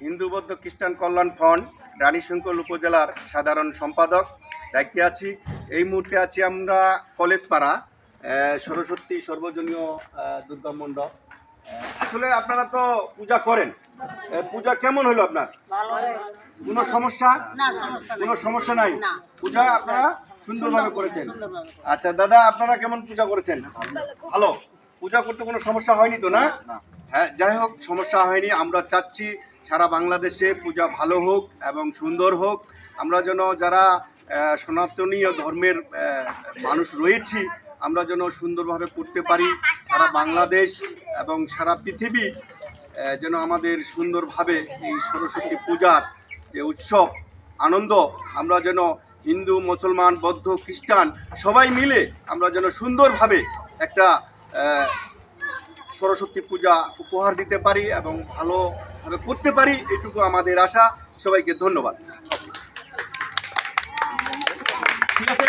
হিন্দু বৌদ্ধ খ্রিস্টান কল্যাণ ফ্রন্ট রানীশঙ্কর উপজেলার সাধারণ সম্পাদক দায়িত্বে আছি। এই মুহূর্তে আছি আমরা কলেজপাড়া সরস্বতী সর্বজনীয় দুর্গা মণ্ডপ। আসলে আপনারা তো পূজা করেন। পূজা কেমন হলো আপনার? কোনো সমস্যা? কোনো সমস্যা নাই? পূজা আপনারা সুন্দরভাবে করেছেন। আচ্ছা দাদা আপনারা কেমন পূজা করেছেন? ভালো। পূজা করতে কোনো সমস্যা হয়নি তো না। হ্যাঁ যাই হোক সমস্যা হয়নি। আমরা চাচ্ছি সারা বাংলাদেশে পূজা ভালো হোক এবং সুন্দর হোক। আমরা যেন যারা সনাতনীয় ধর্মের মানুষ রয়েছি, আমরা যেন সুন্দরভাবে করতে পারি। সারা বাংলাদেশ এবং সারা পৃথিবী যেন আমাদের সুন্দরভাবে এই সরস্বতী পূজার যে উৎসব, আনন্দ, আমরা যেন হিন্দু, মুসলমান, বৌদ্ধ, খ্রিস্টান সবাই মিলে আমরা যেন সুন্দরভাবে একটা সরস্বতী পূজা উপহার দিতে পারি এবং ভালোভাবে করতে পারি এটুকু আমাদের আশা। সবাইকে ধন্যবাদ। ঠিক আছে?